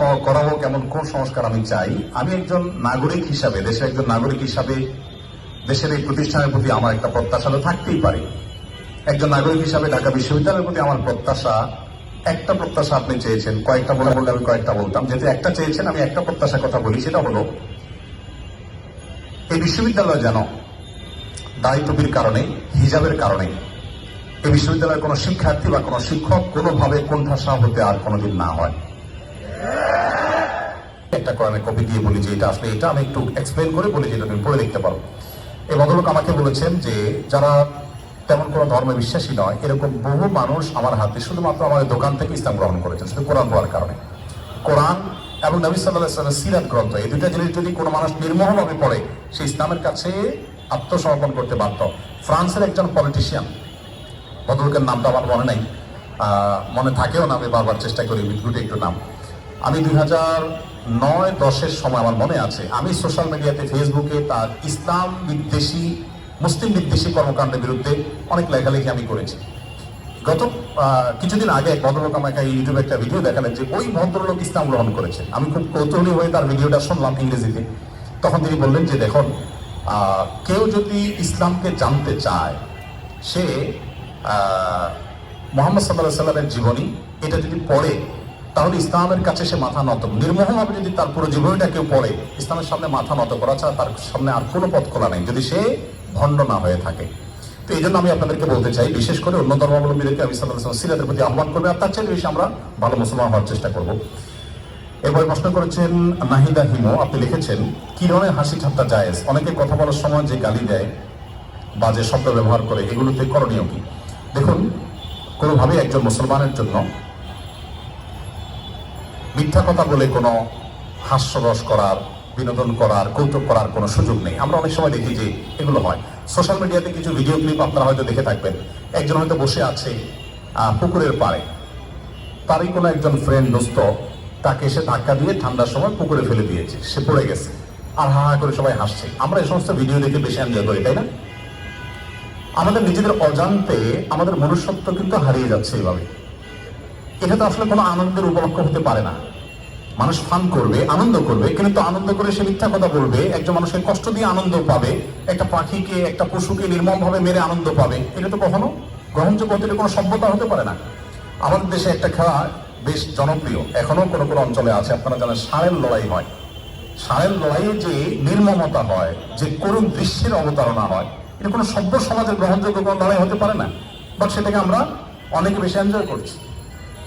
ক- করাবো কেমন কোন সংস্কার আমি চাই? আমি একজন নাগরিক হিসাবে দেশের একজন নাগরিক হিসাবে, দেশের এই প্রতিষ্ঠানের প্রতি আমার একটা প্রত্যাশা তো থাকতেই পারে। একজন নাগরিক হিসাবে ঢাকা বিশ্ববিদ্যালয়ের প্রতি আমার প্রত্যাশা, একটা প্রত্যাশা আপনি চেয়েছেন, কয়েকটা বলে বললে আমি কয়েকটা বলতাম, যেহেতু একটা চেয়েছেন, আমি একটা প্রত্যাশার কথা বলি, সেটা হলো, এই বিশ্ববিদ্যালয় যেন দায়িত্ববির কারণে, হিজাবের কারণে, এই বিশ্ববিদ্যালয়ের কোনো শিক্ষার্থী বা কোনো শিক্ষক কোনোভাবে কোণঠাসা হতে আর কোনোদিন না হয়। একটা কোরআনের কপি দিয়ে বলি যে এটা আসলে এটা, আমি একটু এক্সপ্লেন করে বলি যেটা তুমি পড়ে লিখতে পারো। এই ভদ্রলোক আমাকে বলেছেন যে যারা তেমন কোনো ধর্মে বিশ্বাসী নয়, এরকম বহু মানুষ আমার হাতে শুধুমাত্র আমাদের দোকান থেকে ইসলাম গ্রহণ করেছেন শুধু কোরআন পড়ার কারণে। কোরআন এবং নবী সাল্লাহ সাল্লামের সিরাত গ্রন্থ, এই দুইটা জিনিস যদি কোনো মানুষ নির্মোহভাবে পড়ে, সে ইসলামের কাছে আত্মসমর্পণ করতে বাধ্য। ফ্রান্সের একজন পলিটিশিয়ান ভদ্রলোকের নামটা আমার মনে নেই মনে থাকেও না, আমি বারবার চেষ্টা করি বিদ্যুটে একটু নাম। আমি দুই হাজার নয় দশের সময় আমার মনে আছে, আমি সোশ্যাল মিডিয়াতে ফেসবুকে তার ইসলাম বিদ্বেষী, মুসলিম বিদ্বেষী কর্মকাণ্ডের বিরুদ্ধে অনেক লেখালেখি আমি করেছি। গত কিছুদিন আগে এক ভদ্রলোক আমাকে ইউটিউবে একটা ভিডিও দেখালেন যে ওই ভদ্রলোক ইসলাম গ্রহণ করেছেন আমি খুব কৌতূহলী হয়ে তার ভিডিওটা শুনলাম ইংরেজিতে। তখন তিনি বললেন যে, দেখুন কেউ যদি ইসলামকে জানতে চায়, সে মোহাম্মদ সাল্লাহ সাল্লামের জীবনী, এটা যদি পড়ে তাহলে ইসলামের কাছে সে মাথা নত নির্মোহ নির্মোহভাবে যদি তার পুরো জীবনটা কেউ পড়ে, ইসলামের সামনে মাথা নত করা ছাড়া তার সামনে আর কোনো পথ খোলা নেই, যদি সে ভণ্ড না হয়ে থাকে। তো এই জন্য আমি আপনাদেরকে বলতে চাই, বিশেষ করে অন্য ধর্মাবলম্বীদেরকে আমি সাল্লাহ সাল্লাম সিরাতের প্রতি আহ্বান করবে, আর তার চেয়ে বেশি আমরা ভালো মুসলমান হওয়ার চেষ্টা করব। এরপরে প্রশ্ন করেছেন, নাহিদা হিমো, আপনি লিখেছেন, কি ধরনের হাসি ঠাট্টা জায়েজ? অনেকে কথা বলার সময় যে গালি দেয় বা যে শব্দ ব্যবহার করে, এগুলোতে করণীয় কি? দেখুন, কোনোভাবেই একজন মুসলমানের জন্য মিথ্যা কথা বলে কোনো হাস্যরস করার, বিনোদন করার, কৌতুক করার কোনো সুযোগ নেই। আমরা অনেক সময় দেখি যে এগুলো হয়। সোশ্যাল মিডিয়াতে কিছু ভিডিও ক্লিপ আপনারা হয়তো দেখে থাকবেন। একজন হয়তো বসে আছে পুকুরের পাড়ে। তারই কোনো একজন ফ্রেন্ড দোস্ত তাকে এসে ধাক্কা দিয়ে ঠান্ডার সময় পুকুরে ফেলে দিয়েছে। সে পড়ে গেছে। আর হা হা করে সবাই হাসছে। আমরা এই সমস্ত ভিডিও দেখে বেশি এনজয় করি, তাই না? আমাদের নিজেদের অজান্তে আমাদের মনুষ্যত্ব কিন্তু হারিয়ে যাচ্ছে এইভাবে এটা তো আসলে কোনো আনন্দের উপলক্ষ হতে পারে না। মানুষ ফান করবে, আনন্দ করবে, কিন্তু আনন্দ করে সে মিথ্যা কথা বলবে, একজন মানুষের কষ্ট দিয়ে আনন্দ পাবে, একটা পাখিকে, একটা পশুকে নির্মম ভাবে মেরে আনন্দ পাবে, এটা তো কখনো গ্রহণযোগ্য হতে কোনো সভ্যতা হতে পারে না। আমাদের দেশে একটা খেলা বেশ জনপ্রিয় এখনও কোনো কোনো অঞ্চলে আছে, আপনারা জানেন ষাঁড়ের লড়াই হয়। ষাঁড়ের লড়াইয়ে যে নির্মমতা হয়, যে করুণ দৃশ্যের অবতারণা হয়, এটা কোনো সভ্য সমাজের গ্রহণযোগ্য কোনো লড়াই হতে পারে না। বাট সেটাকে আমরা অনেক বেশি এনজয় করছি।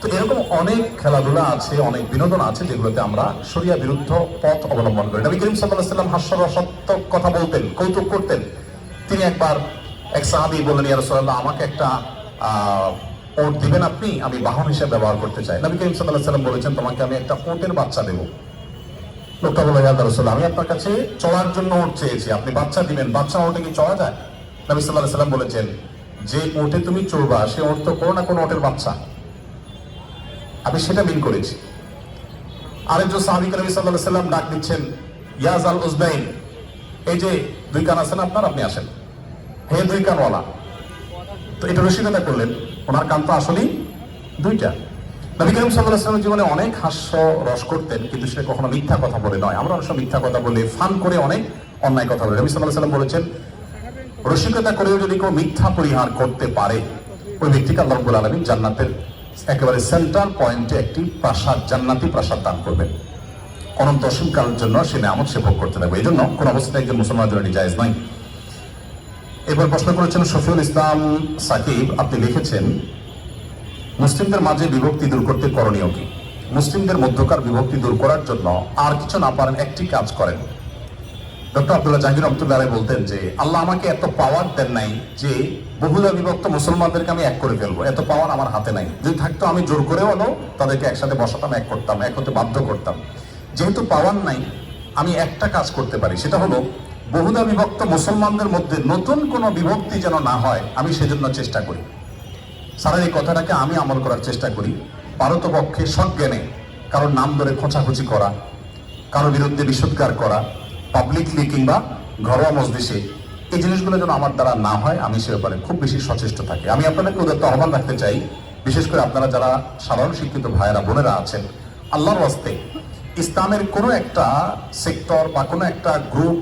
তো এরকম অনেক খেলাধুলা আছে, অনেক বিনোদন আছে যেগুলোতে আমরা সরিয়া বিরুদ্ধ পথ অবলম্বন করি। নবী করিম সাল্লাহ সাল্লাম হাস্যরসাত্মক কথা বলতেন, কৌতুক করতেন। তিনি একবার এক সাহাবি বললেন, ইয়া রাসূলুল্লাহ, আমাকে একটা ওট দিবেন আপনি? আমি বাহন হিসেবে ব্যবহার করতে চাই। নবী করিম সাল্লাহ সাল্লাম বলেছেন, তোমাকে আমি একটা ওটের বাচ্চা দেবো। লোকটা বলে ইয়া রাসূলুল্লাহ, আমি আপনার কাছে চলার জন্য ওট চেয়েছি। আপনি বাচ্চা দিবেন, বাচ্চা ওটে কি চলা যায়? নবী সাল্লাহ সাল্লাম বলেছেন, যে ওটে তুমি চলবা সে ওট তো কোনো না কোনো ওটের বাচ্চা। আমি সেটা মিন করেছি। আরেকজন সাহাবি সাল্লাল্লাহু আলাইহি সাল্লাম ডাক দিচ্ছেন ইয়াজ আল উজদাইন এই যে দুই কান আছেন আপনার, আপনি আসেন। হে দুই কানওয়ালা। তো এটা রসিকতা করলেন। ওনার কান তো আসলেই দুইটা। নবী করিম আলাইহি সাল্লামের জীবনে অনেক হাস্য রস করতেন, কিন্তু সেটা কখনো মিথ্যা কথা বলে নয়। আমরা অনেক মিথ্যা কথা বলে, ফান করে অনেক অন্যায় কথা বলে। নবী আলাইহি সাল্লাম বলেছেন, রসিকতা করেও যদি কেউ মিথ্যা পরিহার করতে পারে, ওই ব্যক্তিকে আল্লাহ আলামিন জান্নাতের একেবারে সেন্ট্রাল পয়েন্টে একটি প্রাসাদ, জান্নাতি প্রাসাদ দান করবেন। অনন্ত অসীমকালের জন্য সে নামত সে ভোগ করতে থাকবে। এই জন্য কোন অবস্থায় একজন মুসলমানের জন্য জায়েজ নয়। এবার প্রশ্ন করেছেন শফিউল ইসলাম সাকিব, আপনি লিখেছেন, মুসলিমদের মাঝে বিভক্তি দূর করতে করণীয় কি? মুসলিমদের মধ্যকার বিভক্তি দূর করার জন্য আর কিছু না পারেন, একটি কাজ করেন। ডক্টর আব্দুল্লাহ জাহাঙ্গীর রহমতুল্লাহ বলতেন যে, আল্লাহ আমাকে এত পাওয়ার দেন নাই যে বহুলা বিভক্ত মুসলমানদেরকে আমি এক করে ফেলব। এত পাওয়ার আমার হাতে নাই। যদি থাকতো আমি জোর করে হলো তাদেরকে একসাথে বসাতাম, এক করতাম, এক হতে বাধ্য করতাম। যেহেতু পাওয়ার নাই, আমি একটা কাজ করতে পারি, সেটা হলো বহুদা বিভক্ত মুসলমানদের মধ্যে নতুন কোনো বিভক্তি যেন না হয়, আমি সেজন্য চেষ্টা করি। সারা এই কথাটাকে আমি আমল করার চেষ্টা করি। পারতপক্ষে সজ্ঞানে কারোর নাম ধরে খোঁচাখুচি করা, কারও বিরুদ্ধে বিশুদ্ধার করা পাবলিকলি কিংবা ঘরোয়া মজলিসে এই জিনিসগুলো যেন আমার দ্বারা না হয়, আমি সে ব্যাপারে খুব বেশি সচেষ্ট থাকি। আমি আপনাদেরকে ওদের আহ্বান রাখতে চাই, বিশেষ করে আপনারা যারা সাধারণ শিক্ষিত ভাইয়েরা, বোনেরা আছেন, আল্লাহর ওয়াস্তে ইসলামের কোনো একটা সেক্টর বা কোনো একটা গ্রুপ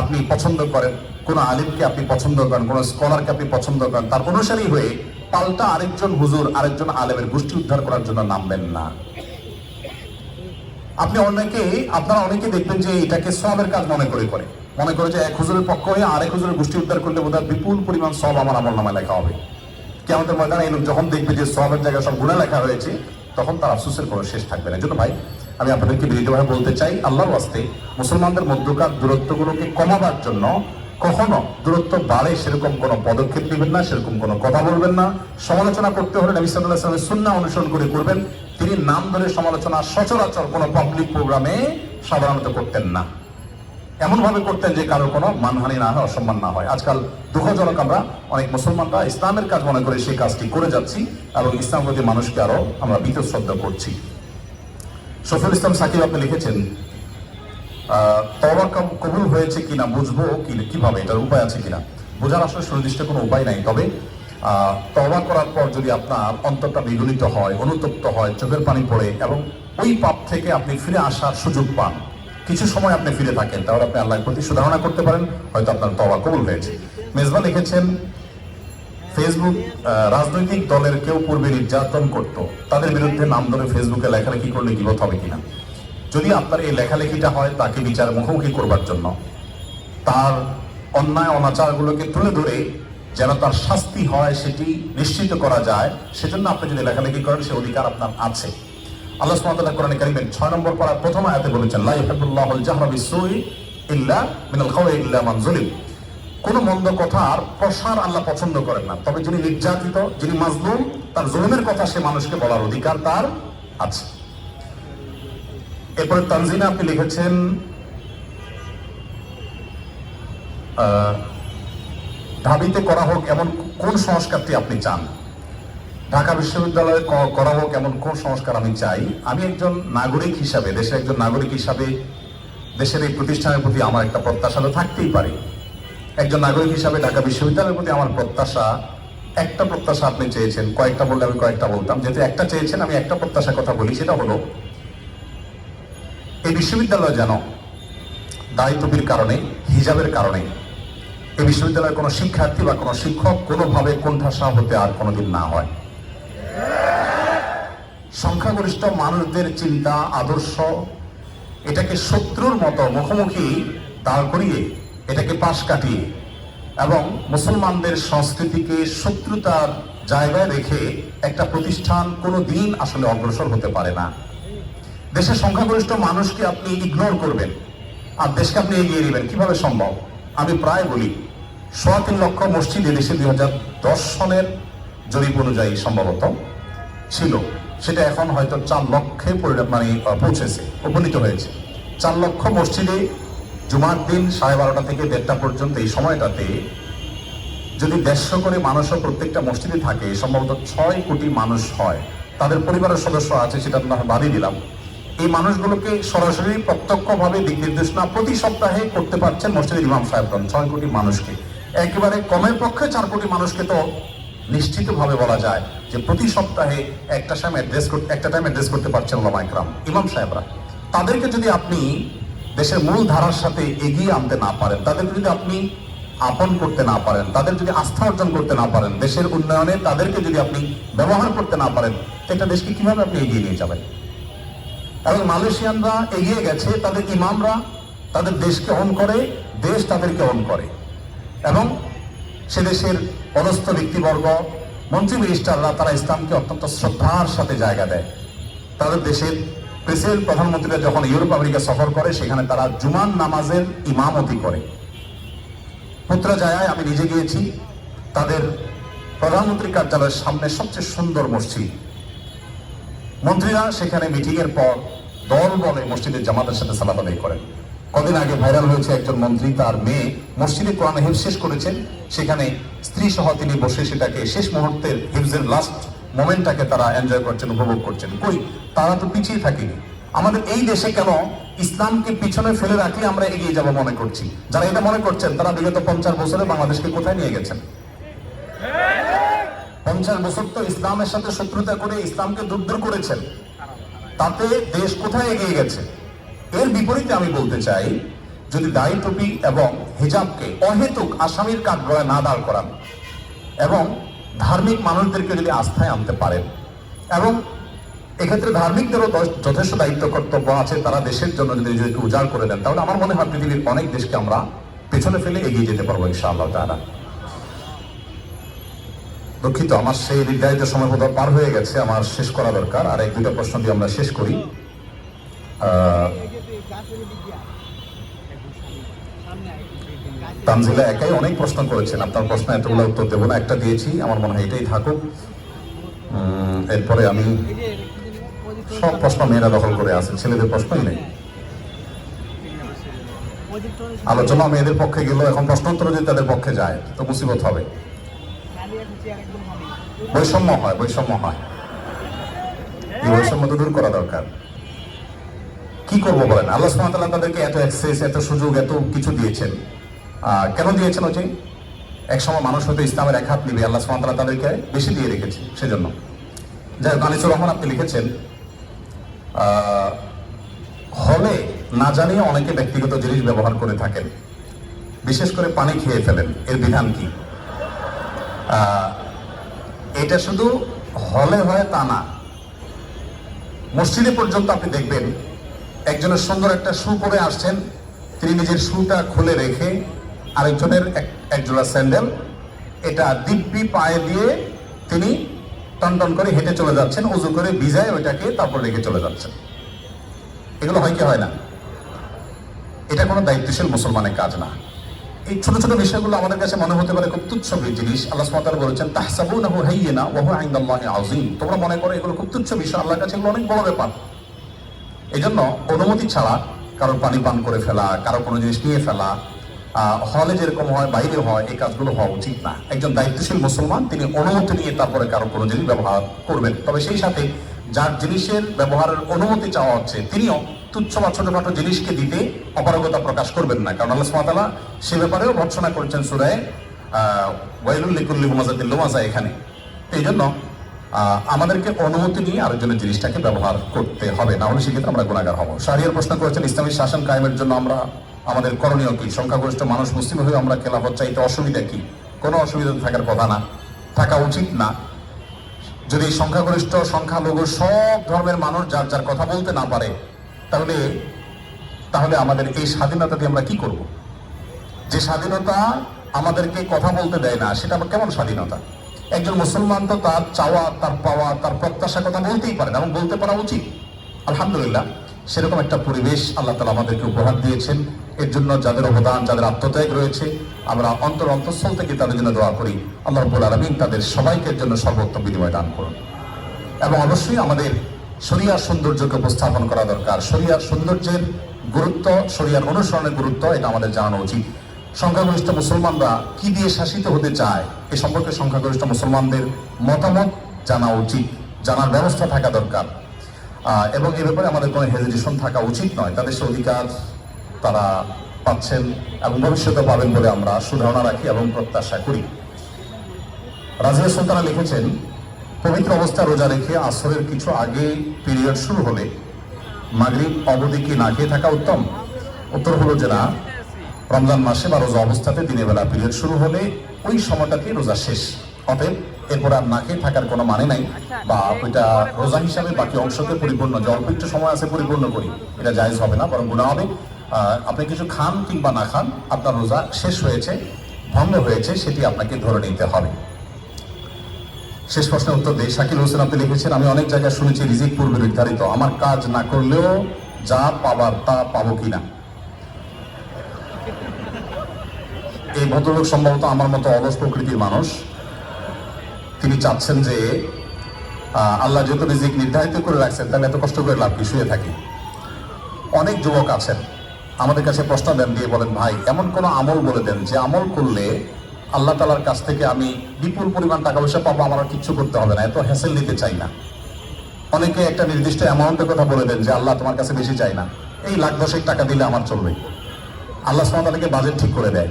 আপনি পছন্দ করেন, কোনো আলিমকে আপনি পছন্দ করেন, কোনো স্কলারকে আপনি পছন্দ করেন, তার অনুসারী হয়ে পাল্টা আরেকজন হুজুর, আরেকজন আলেমের গোষ্ঠী উদ্ধার করার জন্য নামবেন না। আপনি অনেকে, আপনারা অনেকে দেখবেন যে এটাকে সবের কাজ মনে করে করে। মনে করে যে এক হুজুরের পক্ষ হয়ে আরেক হুজুরের গোষ্ঠী উদ্ধার করলে বোধহয় বিপুল পরিমাণ সব আমার আমল নামায় লেখা হবে। কেমন ময়দানে এই লোক যখন দেখবে যে সবের জায়গায় সব গুণা লেখা হয়েছে, তখন তার আফসোসের কোনো শেষ থাকবে না। এজন্য ভাই, আমি আপনাদেরকে বিনীতভাবে বলতে চাই, আল্লাহর ওয়াস্তে মুসলমানদের মধ্যকার দূরত্বগুলোকে কমাবার জন্য কখনো দূরত্ব বাড়ে সেরকম কোনো পদক্ষেপ নেবেন না, সেরকম কোনো কথা বলবেন না। সমালোচনা করতে হলে নবী সাল্লাহ সাল্লামের সুন্না অনুসরণ করে করবেন। তিনি নাম ধরে সমালোচনা সচরাচর কোনো পাবলিক প্রোগ্রামে সাধারণত করতেন না। এমন ভাবে করতেন যে কারও কোনো মানহানি না হয়, অসম্মান না হয়। আজকাল দুঃখজনক আমরা অনেক মুসলমানরা ইসলামের কাজ মনে করে সেই কাজটি করে যাচ্ছি এবং ইসলাম প্রতি মানুষকে আরও আমরা বিতশ্রদ্ধ করছি। শফিউল ইসলাম সাকিব আপনি লিখেছেন তওবা কবুল হয়েছে কিনা, বুঝব কীভাবে, এটার উপায় আছে কিনা? বোঝার আসলে সুনির্দিষ্ট কোনো উপায় নাই। তবে তওবা করার পর যদি আপনার অন্তরটা বিগলিত হয়, অনুতপ্ত হয়, চোখের পানি পড়ে এবং ওই পাপ থেকে আপনি ফিরে আসার সুযোগ পান, কিছু সময় আপনি ফিরে থাকেন, তাহলে আপনি আল্লাহর প্রতি সুধারণা করতে পারেন, হয়তো আপনার তওবা কবুল হয়েছে। মেজবা লিখেছেন, ফেসবুক রাজনৈতিক দলের কেউ পূর্বে নির্যাতন করত, তাদের বিরুদ্ধে নাম ধরে ফেসবুকে লেখালেখি করলে বিপদ হবে কিনা? যদি আপনার এই লেখালেখিটা হয়, তাকে বিচার মুখোমুখি করবার জন্য। তার অন্যায় অনাচারগুলোকে তুলে ধরে যেন তার শাস্তি হয় সেটি নিশ্চিত করা যায় সেজন্য আপনি যদি লেখালেখি করেন সে অধিকার আপনার আছে। আল্লাহ নম্বর পারা প্রথম আয়াতে বলেছেন ইল্লা মিনাল ইল্লা কোন মন্দ কথার প্রসার আল্লাহ পছন্দ করেন না। তবে যিনি নির্যাতিত যিনি মাজলুম তার জুলুমের কথা সে মানুষকে বলার অধিকার তার আছে। এরপরে তানজিনা আপনি লিখেছেন আহ, ঢাবিতে করা হোক এমন কোন সংস্কারটি আপনি চান? ঢাকা বিশ্ববিদ্যালয়ে করা হোক এমন কোন সংস্কার আমি চাই? আমি একজন নাগরিক হিসাবে, দেশের একজন নাগরিক হিসাবে, দেশের এই প্রতিষ্ঠানের প্রতি আমার একটা প্রত্যাশা তো থাকতেই পারে। একজন নাগরিক হিসাবে ঢাকা বিশ্ববিদ্যালয়ের প্রতি আমার প্রত্যাশা, একটা প্রত্যাশা আপনি চেয়েছেন। কয়েকটা বললে আমি কয়েকটা বলতাম। যেহেতু একটা চেয়েছেন, আমি একটা প্রত্যাশার কথা বলি, সেটা হলো, এই বিশ্ববিদ্যালয় যেন দায়িত্ববির কারণে, হিজাবের কারণে এই বিশ্ববিদ্যালয়ের কোনো শিক্ষার্থী বা কোনো শিক্ষক কোনোভাবে কোণঠাসা হতে আর কোনোদিন না হয়। সংখ্যাগরিষ্ঠ মানুষদের চিন্তা, আদর্শ, এটাকে শত্রুর মতো মুখোমুখি দাঁড় করিয়ে, এটাকে পাশ কাটিয়ে এবং মুসলমানদের সংস্কৃতিকে শত্রুতার জায়গায় রেখে একটা প্রতিষ্ঠান কোনো দিন আসলে অগ্রসর হতে পারে না। দেশের সংখ্যাগরিষ্ঠ মানুষকে আপনি ইগনোর করবেন। আর দেশকে আপনি এগিয়ে নেবেন। কীভাবে সম্ভব? আমি প্রায় বলি সোয়া তিন লক্ষ মসজিদ এদেশে দুই হাজার দশ সনের জরিপ অনুযায়ী সম্ভবত ছিল। সেটা এখন হয়তো চার লক্ষে মানে পৌঁছেছে, উপনীত হয়েছে। চার লক্ষ মসজিদে জুমার দিন সাড়ে বারোটা থেকে দেড়টা পর্যন্ত এই সময়টাতে যদি দেড়শো করে মানুষও প্রত্যেকটা মসজিদে থাকে, সম্ভবত ছয় কোটি মানুষ হয়। তাদের পরিবারের সদস্য আছে, সেটা আমরা বাদই দিলাম। এই মানুষগুলোকে সরাসরি প্রত্যক্ষভাবে দিক নির্দেশনা প্রতি সপ্তাহে করতে পারছেন মসজিদের ইমাম সাহেবগঞ্জ ছয় কোটি মানুষকে। একেবারে কমের পক্ষে চার কোটি মানুষকে তো নিশ্চিতভাবে বলা যায় যে প্রতি সপ্তাহে একটা টাইম অ্যাড্রেস করতে একটা টাইম অ্যাড্রেস করতে পারছেন ইকরাম ইমাম সাহেবরা। তাদেরকে যদি আপনি দেশের মূল ধারার সাথে এগিয়ে আনতে না পারেন, তাদেরকে যদি আপনি আপন করতে না পারেন, তাদের যদি আস্থা অর্জন করতে না পারেন, দেশের উন্নয়নে তাদেরকে যদি আপনি ব্যবহার করতে না পারেন একটা দেশকে কীভাবে আপনি এগিয়ে নিয়ে যাবেন? এবং মালয়েশিয়ানরা এগিয়ে গেছে, তাদের ইমামরা তাদের দেশকে অন করে, দেশ তাদেরকে অন করে। এবং সে দেশের পদস্থ ব্যক্তিবর্গ, মন্ত্রী মিনিস্টাররা তারা ইসলামকে অত্যন্ত শ্রদ্ধার সাথে জায়গা দেয়। তাদের দেশের প্রেসিডেন্ট, প্রধানমন্ত্রীরা যখন ইউরোপ, আমেরিকা সফর করে, সেখানে তারা জুমান নামাজের ইমামতি করে। পুত্রাজায়ায় আমি নিজে গিয়েছি। তাদের প্রধানমন্ত্রী কার্যালয়ের সামনে সবচেয়ে সুন্দর মসজিদ। মন্ত্রীরা সেখানে মিটিংয়ের পর দল বলে মসজিদের জামাতের সাথে সালাত আদায় করেন। কদিন আগে ভাইরাল হয়েছে একজন মন্ত্রী, তার মেয়ে। মসজিদে কোরআন হিফ শেষ করেছেন। সেখানে স্ত্রী সহ তিনি বসে সেটাকে শেষ মুহূর্তের হিফজের লাস্ট মোমেন্টটাকে তারা এনজয় করছেন, উপভোগ করছেন। কই? তারা তো পিছিয়ে থাকেনি। আমাদের এই দেশে কেন ইসলামকে পিছনে ফেলে রাখলে আমরা এগিয়ে যাব মনে করছি? যারা এটা মনে করছেন, তারা বিগত পঞ্চাশ বছরে বাংলাদেশকে কোথায় নিয়ে গেছেন? পঞ্চাশ বছর তো ইসলামের সাথে শত্রুতা করে ইসলামকে দুর্দূর করেছেন। তাতে দেশ কোথায় এগিয়ে গেছে? এর বিপরীতে আমি বলতে চাই, যদি দায়ী টুপি এবং হিজাবকে অহেতুক আসামির কাঠগড়ায় না দাঁড় করান এবং ধার্মিক মানুষদেরকে যদি আস্থায় আনতে পারেন এবং এক্ষেত্রে ধার্মিকদেরও যথেষ্ট দায়িত্ব কর্তব্য আছে, তারা দেশের জন্য যদি নিজেকে উজাড় করে দেন, তাহলে আমার মনে হয় পৃথিবীর অনেক দেশকে আমরা পেছনে ফেলে এগিয়ে যেতে পারব ইনশাআল্লাহ তারা দুঃখিত, আমার সেই নির্ধারিত সময় বোধহয় পার হয়ে গেছে, আমার শেষ করা দরকার। আর এক দুটো প্রশ্ন দিয়ে আমরা শেষ করি। তানজিলা একাই অনেক প্রশ্ন করেছেন। আপনার প্রশ্ন এতগুলো উত্তর দেবো না, একটা দিয়েছি। আমার মনে হয় এটাই থাকুক। এরপরে আমি সব প্রশ্ন মেয়েরা দখল করে আছে, ছেলেদের প্রশ্নই নেই। আলোচনা মেয়েদের পক্ষে গেল এখন প্রশ্ন উত্তর যদি তাদের পক্ষে যায়, তো মুসিবত হবে। বৈষম্য হয় বৈষম্য হয়। এই বৈষম্য তো দূর করা দরকার। কি করব বলেন? আল্লাহ সুবহানাহু তাদেরকে এত অ্যাক্সেস এত সুযোগ, এত কিছু দিয়েছেন। কেন দিয়েছেন ওই এক সময় মানুষ হয়তো ইসলামের এক হাত নিবে, আল্লাহ সুবহানাহু তাদেরকে বেশি দিয়ে রেখেছে, সেজন্য। যাই হোক আনিসুর রহমান আপনি লিখেছেন হলে না জানিয়ে অনেকে ব্যক্তিগত জিনিস ব্যবহার করে থাকেন। বিশেষ করে পানি খেয়ে ফেলেন, এর বিধান কি? এটা শুধু হলে হয় তা না। মসজিদে পর্যন্ত আপনি দেখবেন একজনের সুন্দর একটা শু পরে আসছেন, তিনি নিজের শুটা খুলে রেখে আরেকজনের এক- একজোড়া স্যান্ডেল, এটা দিব্যি পায়ে দিয়ে তিনি টনটন করে হেঁটে চলে যাচ্ছেন, উজু করে ভিজায় ওইটাকে তারপর রেখে চলে যাচ্ছেন। এগুলো হয় কি, হয় না? এটা কোনো দায়িত্বশীল মুসলমানের কাজ না। এই ছোট ছোট বিষয়গুলো আমাদের কাছে মনে হতে পারে খুব তুচ্ছ জিনিস। আল্লাহ সুবহানাহু বলেছেন, তাহসাবুনাহু হাইয়িনা ওয়া হুয়া ইনদাল্লাহি আযীম। তোমরা মনে করো এগুলো খুব তুচ্ছ বিষয়, আল্লাহর কাছে এগুলো অনেক বড় ব্যাপার। এই জন্য অনুমতি ছাড়া কারোর পানি পান করে ফেলা, কারও কোনো জিনিস নিয়ে ফেলা হলে যেরকম হয়, বাইরে হয়, এই কাজগুলো হওয়া উচিত না। একজন দায়িত্বশীল মুসলমান, তিনি অনুমতি নিয়ে তারপরে কারও কোনো জিনিস ব্যবহার করবেন। তবে সেই সাথে যার জিনিসের ব্যবহারের অনুমতি চাওয়া হচ্ছে, তিনিও তুচ্ছ বা ছোটখাটো জিনিসকে দিতে অপারগতা প্রকাশ করবেন না। কারণ আল্লাহ সুবহানাহু সে ব্যাপারেও ভর্সনা করেছেন সুরায় ওয়াইলুল লিকুল্লি হুমাজাতিল লুমাজা এখানে। এই জন্য আমাদেরকে অনুমতি নিয়ে আরেকজনের জিনিসটাকে ব্যবহার করতে হবে। না হলে সেক্ষেত্রে আমরা গুণাগার হব। শাহরিয়ার প্রশ্ন করেছেন, ইসলামী শাসন কায়েমের জন্য আমরা, আমাদের করণীয় কি? সংখ্যাগরিষ্ঠ মানুষ মুসলিম হয়ে আমরা খেলা খেলাফত চাইতে অসুবিধা কি? কোনো অসুবিধা থাকার কথা না। থাকা উচিত না। যদি সংখ্যাগরিষ্ঠ, সংখ্যালঘু সব ধর্মের মানুষ যার যার কথা বলতে না পারে, তাহলে তাহলে আমাদের এই স্বাধীনতা দিয়ে আমরা কি করব? যে স্বাধীনতা আমাদেরকে কথা বলতে দেয় না, সেটা কেমন স্বাধীনতা? একজন মুসলমান তো তার চাওয়া, তার পাওয়া, তার প্রত্যাশা কথা বলতেই পারে এবং বলতে পারা উচিত। আলহামদুলিল্লাহ, সেরকম একটা পরিবেশ আল্লাহ তালা আমাদেরকে উপহার দিয়েছেন। এর জন্য যাদের অবদান, যাদের আত্মত্যাগ রয়েছে, আমরা অন্তর অন্তঃস্থল থেকে তাদের জন্য দোয়া করি। আল্লাহ রব্বুল আলমিন তাদের সবাইকে জন্য সর্বোত্তম বিনিময় দান করুন। এবং অবশ্যই আমাদের শরিয়ার সৌন্দর্যকে উপস্থাপন করা দরকার। শরিয়ার সৌন্দর্যের গুরুত্ব, শরিয়ার অনুসরণের গুরুত্ব, এটা আমাদের জানানো উচিত। সংখ্যাগরিষ্ঠ মুসলমানরা কি দিয়ে শাসিত হতে চায়? এ সম্পর্কে সংখ্যাগরিষ্ঠ মুসলমানদের মতামত জানা উচিত, জানার ব্যবস্থা থাকা দরকার। এবং এ ব্যাপারে আমাদের কোনো হেজিটেশন থাকা উচিত নয়। তাদের সে অধিকার তারা পাচ্ছেন এবং ভবিষ্যতে পাবেন বলে আমরা সুধারণা রাখি এবং প্রত্যাশা করি। রাজিয়া সুলতানা লিখেছেন, পবিত্র অবস্থা রোজা রেখে আসরের কিছু আগে পিরিয়ড শুরু হলে মাগরিব অবধি কি না খেয়ে থাকা উত্তম? উত্তর হলো যে না। রমজান মাসে বা রোজা অবস্থাতে দিনের বেলা পিরিয়ড শুরু হলে ওই সময়টাতেই রোজা শেষ। অতএব এরপর আর না খেয়ে থাকার কোনো মানে নাই বা ওইটা রোজা হিসাবে বাকি অংশকে পরিপূর্ণ যে অল্প সময় আছে পরিপূর্ণ করি। এটা জায়জ হবে না, বরং গুণা হবে। আপনি কিছু খান কিংবা না খান, আপনার রোজা শেষ হয়েছে, ভঙ্গ হয়েছে, সেটি আপনাকে ধরে নিতে হবে। শেষ প্রশ্নের উত্তর দিই। শাকিল হোসেন আপনি লিখেছেন, আমি অনেক জায়গায় শুনেছি রিজিক পূর্বে নির্ধারিত। আমার কাজ না করলেও যা পাবার তা পাবো কিনা? এই ভদ্রলোক সম্ভবত আমার মতো অলস প্রকৃতির মানুষ। তিনি চাচ্ছেন যে আল্লাহ যেহেতু রিজিক নির্ধারিত করে রাখছেন, তাহলে এত কষ্ট করে লাভ কি? শুয়ে থাকি। অনেক যুবক আছেন। আমাদের কাছে প্রশ্ন দেন, দিয়ে বলেন, ভাই, এমন কোন আমল বলে দেন যে আমল করলে আল্লাহ তালার কাছ থেকে আমি বিপুল পরিমাণ টাকা পয়সা পাবো, আমার কিচ্ছু করতে হবে না, এত হ্যাসেল নিতে চাই না। অনেকে একটা নির্দিষ্ট অ্যামাউন্টের কথা বলে দেন যে, আল্লাহ তোমার কাছে বেশি চাই না। এই লাখ দশেক টাকা দিলে আমার চলবে। আল্লাহ তাদেরকে বাজেট ঠিক করে দেয়।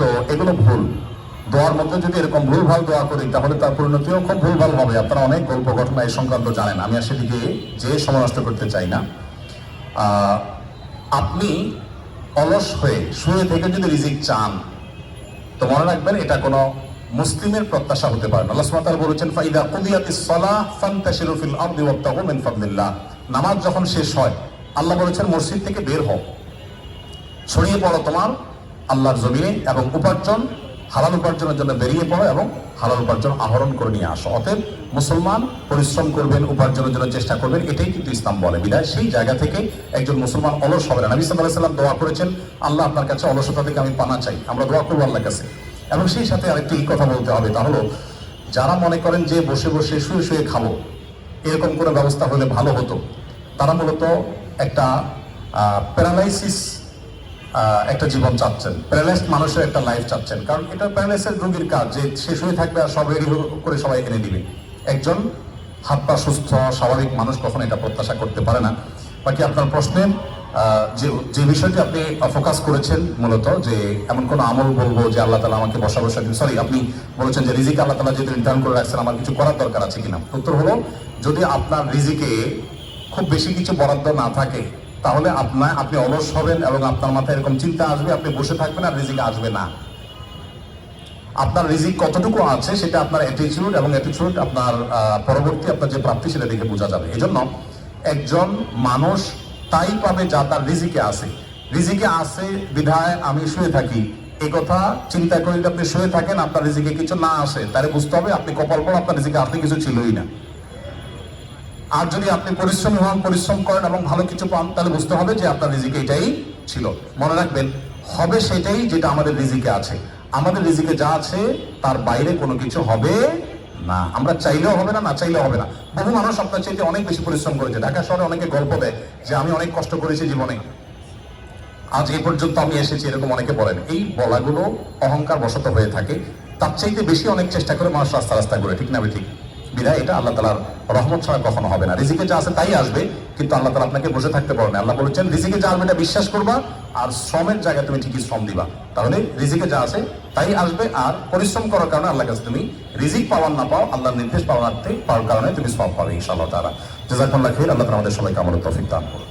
তো এগুলো ভুল। দোয়ার মধ্যে যদি এরকম ভুলভাল দোয়া করি, তাহলে তার পরিণতিও খুব ভুলভাল হবে। আপনারা অনেক গল্প ঘটনা এই সংক্রান্ত জানেন। আমি আর সেদিকে যে সময় করতে চাই না। আপনি অলস হয়ে শুয়ে থেকে যদি রিজিক চান, তো মনে রাখবেন এটা কোনো মুসলিমের প্রত্যাশা হতে পারে না। আল্লাহ বলেছেন, ফাইদা কুদিয়াতিস সালাহ ফান্তাশিরু ফিল আরদি ওয়াবতাগু মিন ফাদলিল্লাহ। নামাজ যখন শেষ হয়, আল্লাহ বলেছেন, মসজিদ থেকে বের হও। ছড়িয়ে পড়ো তোমার আল্লাহর জমিনে এবং উপার্জন, হালাল উপার্জনের জন্য বেরিয়ে পড়ো এবং হালাল উপার্জন আহরণ করে নিয়ে আসো। অতএব মুসলমান পরিশ্রম করবেন, উপার্জনের জন্য চেষ্টা করবেন, এটাই কিন্তু ইসলাম বলে। বিদায়, সেই জায়গা থেকে একজন মুসলমান অলস হবে না। নবী দোয়া করেছেন, আল্লাহ আপনার কাছে অলসতা থেকে আমি পানা চাই, আমরা দোয়া করব আল্লাহর কাছে। এবং সেই সাথে আরেকটি কথা বলতে হবে, তা হলো, যারা মনে করেন যে বসে বসে শুয়ে শুয়ে খাব, এরকম কোনো ব্যবস্থা হলে ভালো হতো। তারা মূলত একটা প্যারালাইসিস একটা জীবন চাচ্ছেন। প্যারালাইজড মানুষের একটা লাইফ চাচ্ছেন। কারণ এটা প্যারালাইসিস রোগীর কাজ যে সে শুয়ে থাকবে আর সব রেডি করে সবাই এনে দিবে। একজন হাত পা সুস্থ, স্বাভাবিক মানুষ কখনো এটা প্রত্যাশা করতে পারে না। বাকি আপনার প্রশ্নে যে যে বিষয়টি আপনি ফোকাস করেছেন মূলত যে এমন কোনো আমল বলব যে আল্লাহ তালা আমাকে বসা বসা দিন সরি আপনি বলেছেন যে রিজিক আল্লাহ তালা যেহেতু নির্ধারণ করে রাখছেন, আমার কিছু করার দরকার আছে কিনা? উত্তর হলো, যদি আপনার রিজিকে খুব বেশি কিছু বরাদ্দ না থাকে তাহলে আপনার আপনি অলস হবেন এবং আপনার মাথায় এরকম চিন্তা আসবে, আপনি বসে থাকবেন আর রিজিক আসবে না। আপনার রিজিক কতটুকু আছে সেটা আপনার অ্যাটিটিউড এবং অ্যাটিটিউড আপনার পরবর্তী আপনার যে প্রাপ্তি সেটা দেখে বোঝা যাবে। এজন্য একজন মানুষ তাই পাবে যা তার রিজিকে আছে। রিজিকে আছে বিধায় আমি শুয়ে থাকি। এই কথা চিন্তা করে আপনি শুয়ে থাকেন, আপনার রিজিকে কিছু না আসে। তাহলে বুঝতে হবে আপনি কপাল পর আপনার রিজিকে আপনি কিছু ছিলই না। আর যদি আপনি পরিশ্রম হন, পরিশ্রম করেন এবং ভালো কিছু পান, তাহলে বুঝতে হবে যে আপনার রিজিকে এটাই ছিল। মনে রাখবেন, হবে সেটাই যেটা আমাদের রিজিকে আছে। আমাদের রিজিকে যা আছে, তার বাইরে কোনো কিছু হবে না। আমরা চাইলেও হবে না না চাইলেও হবে না। বহু মানুষ আপনার চাইতে অনেক বেশি পরিশ্রম করেছে। ঢাকা শহরে অনেকে গল্প দেয় যে, আমি অনেক কষ্ট করেছি জীবনে। আজ এ পর্যন্ত আমি এসেছি, এরকম অনেকে বলেন। এই বলাগুলো অহংকার বশত হয়ে থাকে। তার চাইতে বেশি অনেক চেষ্টা করে মানুষ রাস্তা রাস্তা করে ঠিক না ঠিক? বিধায় এটা আল্লাহ তালার রহমত ছাড়া কখনো হবে না। রিজিকে যা আছে তাই আসবে, কিন্তু আল্লাহ তালা আপনাকে বসে থাকতে পারবে আল্লাহ বলেছেন, রিজিকে যা আসবে এটা বিশ্বাস করবা, আর শ্রমের জায়গায় তুমি ঠিকই শ্রম দিবা। তাহলে রিজিকে যা আছে তাই আসবে, আর পরিশ্রম করার কারণে আল্লাহ কাছে তুমি রিজিক পাওয়ার না পাও, আল্লাহর নির্দেশ পাওয়ার পাওয়ার কারণে তুমি সব পাবে ইনশাআল্লাহ তারা জেজাকুল্লাহ খেয়ে আল্লাহ আমাদের সবাইকে আমার তফিক দান করুন।